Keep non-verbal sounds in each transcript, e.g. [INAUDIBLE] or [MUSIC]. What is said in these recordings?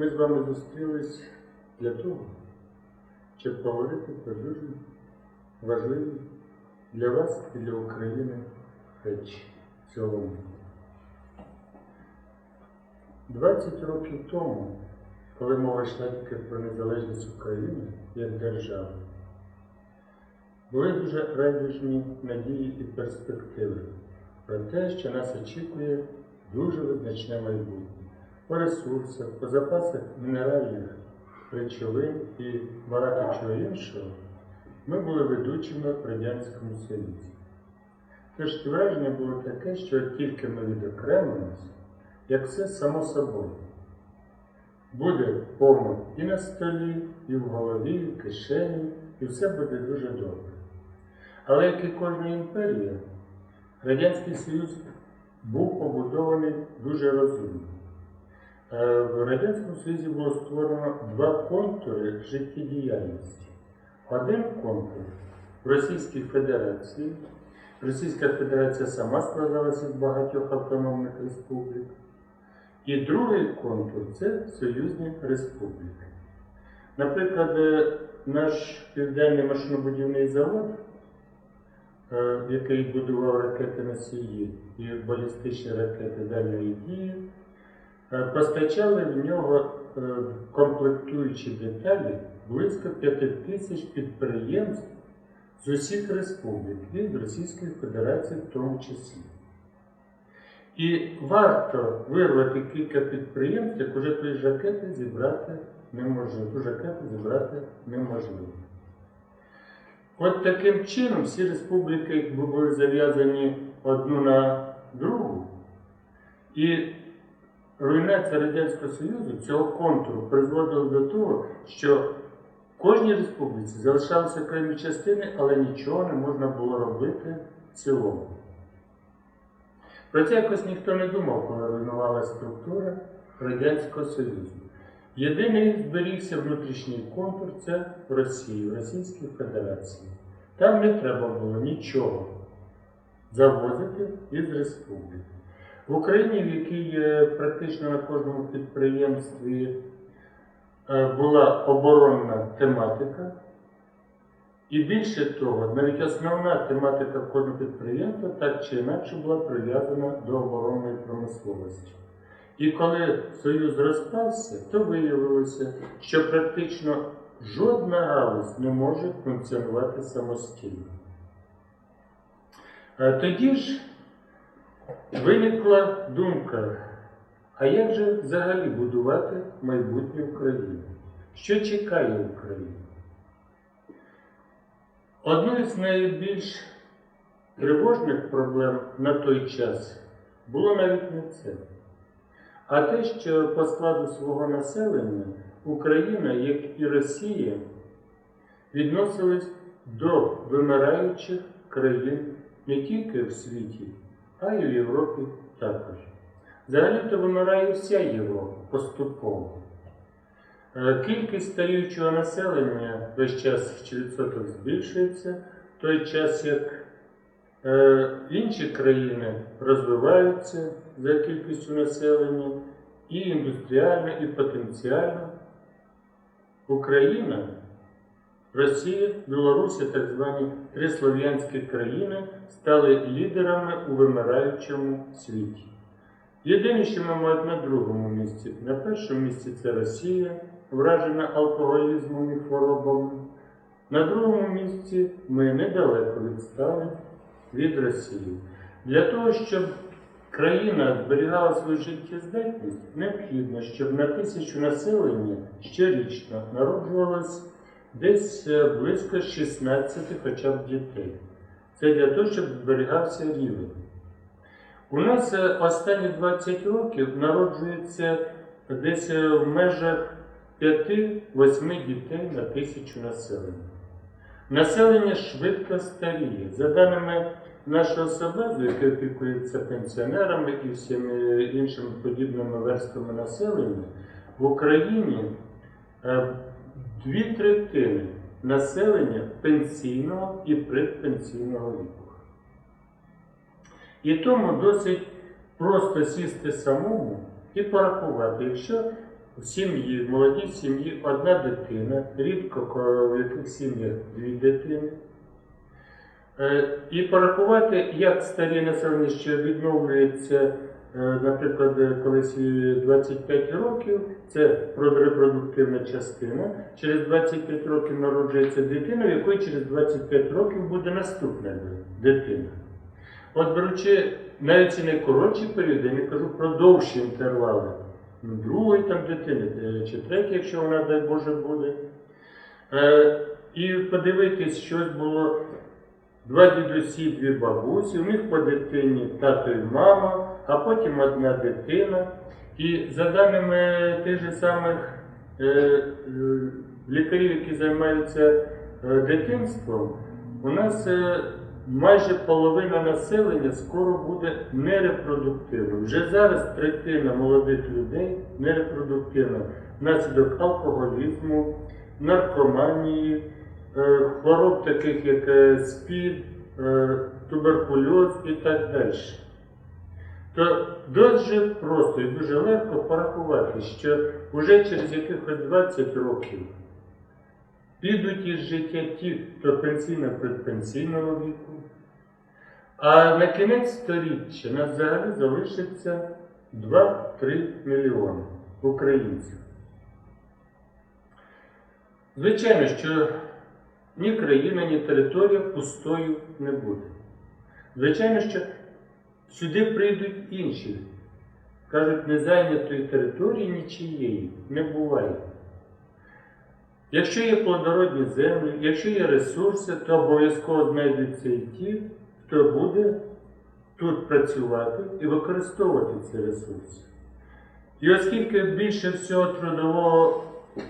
ми з вами зустрілись для того, щоб поговорити про дуже важливі для вас і для України речі в цілому. 20 років тому, коли мова йшла тільки про незалежність України як держави, були дуже радужні надії і перспективи про те, що нас очікує дуже визначне майбутнє по ресурсах, по запасах мінеральних речовин і багато чого іншого, ми були ведучими в Радянському Союзі. Тож враження було таке, що тільки ми відокремимося, як все само собою. Буде повно і на столі, і в голові, і в кишені, і все буде дуже добре. Але як і кожна імперія, Радянський Союз був побудований дуже розумно. Е, В Радянському Союзі було створено два контури життєдіяльності. Один контур Російській Федерації. Російська Федерація сама складалася з багатьох автономних республік. І другий контур це союзні республіки. Наприклад, е, наш південний машинобудівний завод, е, який будував ракети носії і балістичні ракети дальньої дії, постачали в нього е, комплектуючі деталі близько 5 тисяч підприємств з усіх республік, від Російської Федерації в тому числі. І варто вирвати кілька підприємств, як уже тої ракети зібрати неможливо. Ту зібрати неможливо. От таким чином всі республіки були зав'язані одну на другу. І руйнація Радянського Союзу цього контуру призводила до того, що в кожній республіці залишалися окремі частини, але нічого не можна було робити в цілому. Про це якось ніхто не думав, коли руйнувалася структура Радянського Союзу. Єдиний зберігся внутрішній контур це в Росії, в Російській Федерації. Там не треба було нічого завозити із республіки. В Україні, в якій практично на кожному підприємстві е, була оборонна тематика, і більше того, навіть основна тематика кожного підприємства так чи інакше була прив'язана до оборонної промисловості. І коли Союз розпався, то виявилося, що практично жодна галузь не може функціонувати самостійно. Е, Тоді ж виникла думка, а як же взагалі будувати майбутнє України? Що чекає Україну? Одною з найбільш тривожних проблем на той час було навіть не це, а те, що по складу свого населення Україна, як і Росія, відносились до вимираючих країн не тільки в світі, а й в Європі також. Взагалі-то вимирає вся Європа поступово. Е, Кількість старіючого населення весь час чи відсоток збільшується, в той час як е, інші країни розвиваються за кількістю населення і індустріально, і потенціально. Україна, Росія, Білорусі, так звані три слов'янські країни, стали лідерами у вимираючому світі. Єдине, що ми маємо на другому місці. На першому місці це Росія, вражена алкоголізмом і хворобами. На другому місці ми недалеко відстали від Росії. Для того, щоб країна зберігала свою життєздатність, необхідно, щоб на тисячу населення щорічно народжувалось десь е, близько 16 хоча б дітей. Це для того, щоб зберігався рівень. У нас е, останні 20 років народжується десь е, в межах 5-8 дітей на тисячу населення. Населення швидко старіє. За даними нашого Собезу, який опікується пенсіонерами і всіми іншими подібними верствами населення, в Україні дві третини населення пенсійного і предпенсійного віку. І тому досить просто сісти самому і порахувати, якщо в сім'ї, в молодій сім'ї одна дитина, рідко ко- в яких сім'ях дві дитини. Е, І порахувати, як старі населення ще відновлюється, наприклад, е, колись 25 років, це репродуктивна частина. Через 25 років народжується дитина, в якої через 25 років буде наступна дитина. От беручи навіть ці найкоротші періоди, я не кажу про довші інтервали. Ну, Другої там дитини, е, чи третій, якщо вона, дай Боже, буде. Е, і подивитись, щось було два дідусі, дві бабусі, у них по дитині тато і мама, а потім одна дитина. І за даними тих же самих е, е, лікарів, які займаються е, дитинством, у нас майже половина населення скоро буде нерепродуктивною. Вже зараз третина молодих людей нерепродуктивна внаслідок алкоголізму, наркоманії, хвороб таких як СПІД, туберкульоз і так далі. То дуже просто і дуже легко порахувати, що вже через якихось 20 років підуть із життя ті, хто пенсійно предпенсійного віку, а на кінець сторіччя нас взагалі залишиться 2-3 мільйони українців. Звичайно, що ні країна, ні територія пустою не буде. Звичайно, що сюди прийдуть інші. Кажуть, незайнятої території нічиєї не буває. Якщо є плодородні землі, якщо є ресурси, то обов'язково знайдуться і ті, хто буде тут працювати і використовувати ці ресурси. І оскільки більше всього трудового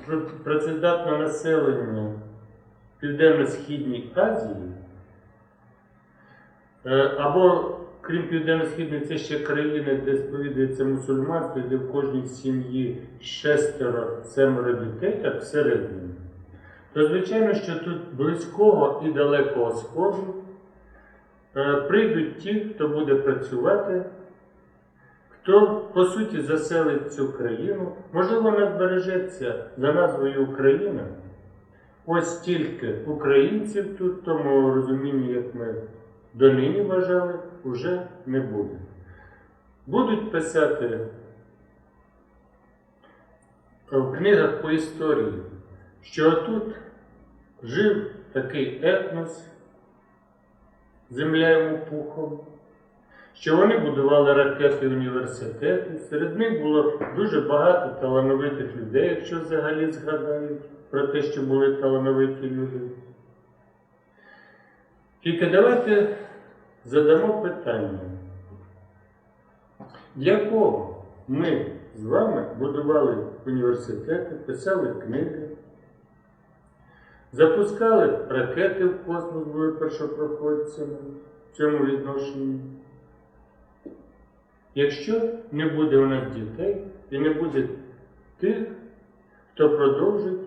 пр- працездатного населення Південно-Східній Азії, е, або крім Південно-Східної, це ще країни, де сповідується мусульманство, де в кожній сім'ї шестеро, семеро дітей, так всередині, то звичайно, що тут близького і далекого сходу е, прийдуть ті, хто буде працювати, хто по суті заселить цю країну, можливо, вона збережеться за назвою Україна. Ось стільки українців тут, в тому розумінні, як ми донині вважали, вже не буде. Будуть писати в книгах по історії, що тут жив такий етнос, земля йому пухом, що вони будували ракети університети. Серед них було дуже багато талановитих людей, якщо взагалі згадають про те, що були талановиті люди. Тільки давайте задамо питання, для кого ми з вами будували університети, писали книги, запускали ракети в космос, були першопроходцями в цьому відношенні. Якщо не буде у нас дітей і не буде тих, хто продовжить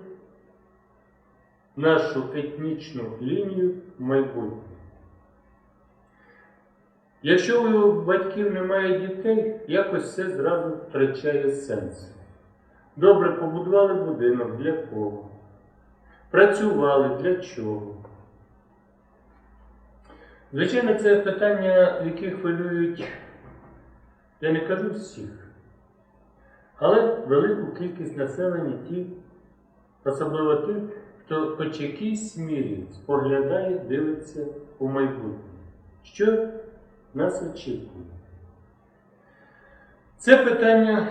нашу етнічну лінію в майбутнє. Якщо у батьків немає дітей, якось все зразу втрачає сенс. Добре побудували будинок для кого? Працювали для чого? Звичайно, це питання, які хвилюють, я не кажу всіх, але велику кількість населення ті, особливо тих, хто хоч якійсь мірі споглядає, дивиться у майбутнє. Що нас очікує? Це питання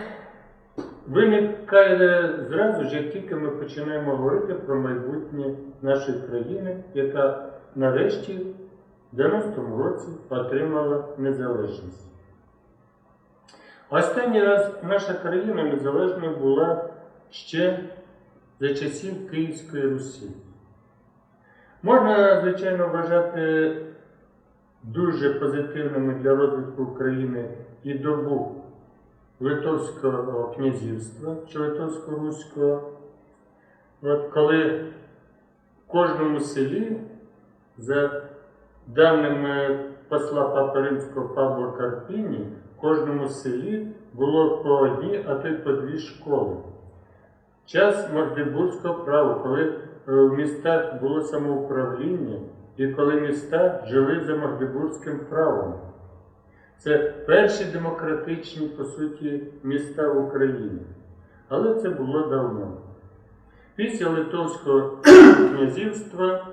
виникає зразу ж, як тільки ми починаємо говорити про майбутнє нашої країни, яка нарешті в 90-му році отримала незалежність. Останній раз наша країна незалежною була ще за часів Київської Русі. Можна, звичайно, вважати дуже позитивними для розвитку України і добу Литовського князівства чи Литовсько-Руського, коли в кожному селі, за даними посла Папи Римського Павла Карпіні, в кожному селі було по одній, а то й по дві школи. час Магдебурзького права, коли е, в містах було самоуправління і коли міста жили за Магдебурзьким правом. Це перші демократичні, по суті, міста в Україні. Але це було давно. Після Литовського [CLEARS THROAT] князівства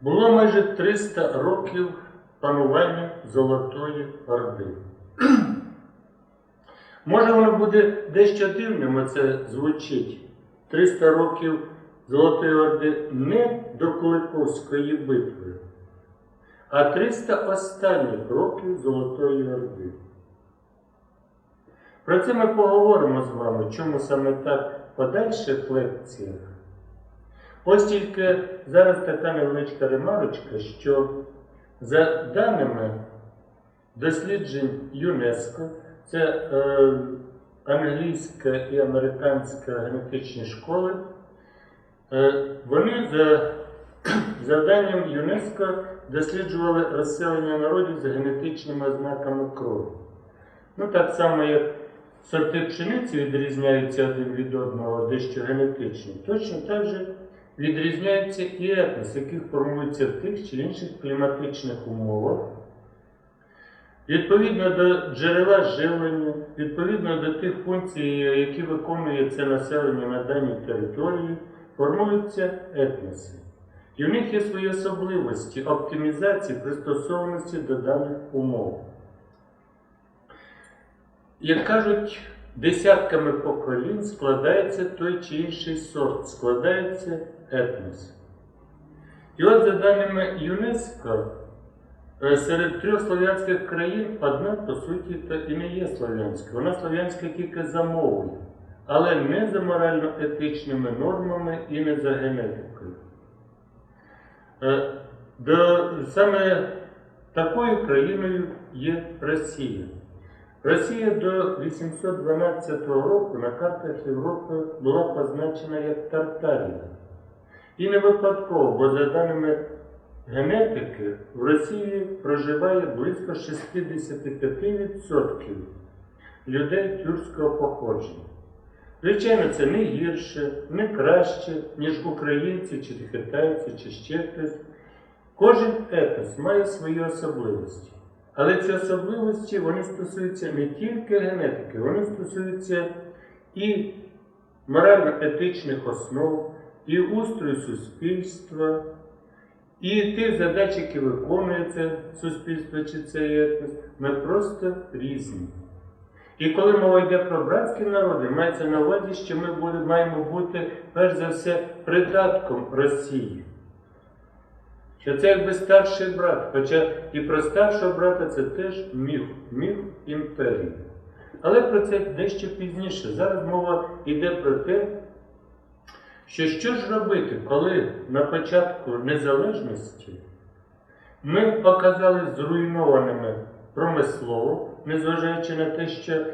було майже 300 років панування Золотої Орди. Може, воно буде дещо дивним, оце звучить. 300 років Золотої Орди не до Куликовської битви, а 300 останніх років Золотої Орди. Про це ми поговоримо з вами, чому саме так в подальших лекціях. Ось тільки зараз така невеличка ремарочка, що за даними досліджень ЮНЕСКО, це е, англійська і американська генетичні школи, вони за завданням ЮНЕСКО досліджували розселення народів за генетичними ознаками крові. Ну, так само, як сорти пшениці відрізняються один від одного дещо генетично, точно так же відрізняються і етнос, які формуються в тих чи інших кліматичних умовах. Відповідно до джерела живлення, відповідно до тих функцій, які виконує це населення на даній території, формуються етноси. І в них є свої особливості оптимізації, пристосованості до даних умов. Як кажуть, десятками поколінь складається той чи інший сорт, складається етнос. І от за даними ЮНЕСКО, е, серед трьох слов'янських країн одна, по суті, і не є слов'янська. Вона слов'янська тільки за мовою, але не за морально-етичними нормами і не за генетикою. Е, До, саме такою країною є Росія. Росія до 812 року на картах Європи була позначена як Тартарія. І не випадково, бо за даними генетики в Росії проживає близько 65% людей тюркського походження. Звичайно, це не гірше, не краще, ніж українці, чи китайці, чи ще хтось. Кожен етнос має свої особливості. Але ці особливості вони стосуються не тільки генетики, вони стосуються і морально-етичних основ, і устрою суспільства, і тих задач, які виконує це суспільство чи цей етнос. Ми просто різні. І коли мова йде про братські народи, мається на увазі, що ми маємо бути перш за все придатком Росії. Що це якби старший брат, хоча і про старшого брата це теж міф, міф імперії. Але про це дещо пізніше. Зараз мова йде про те, що що ж робити, коли на початку незалежності ми оказались зруйнованими промислово, незважаючи на те, що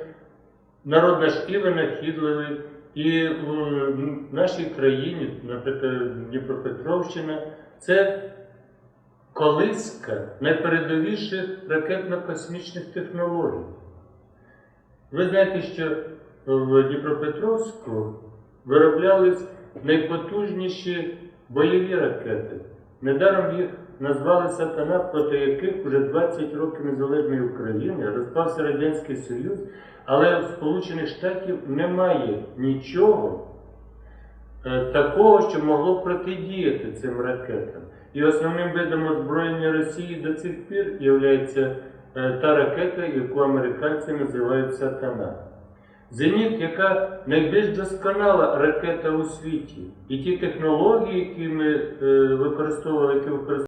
народ наш і винахідливий, і в нашій країні, наприклад, Дніпропетровщина, це колиска найпередовіших ракетно-космічних технологій. Ви знаєте, що в Дніпропетровську вироблялись найпотужніші бойові ракети. Недаром їх назвали сатана, проти яких вже 20 років незалежної України розпався Радянський Союз, але в Сполучених Штатів немає нічого е, такого, що могло протидіяти цим ракетам. І основним видом озброєння Росії до цих пір є та ракета, яку американці називають сатана. Зеніт, яка найбільш досконала ракета у світі. І ті технології, які ми е, використовували, які використовували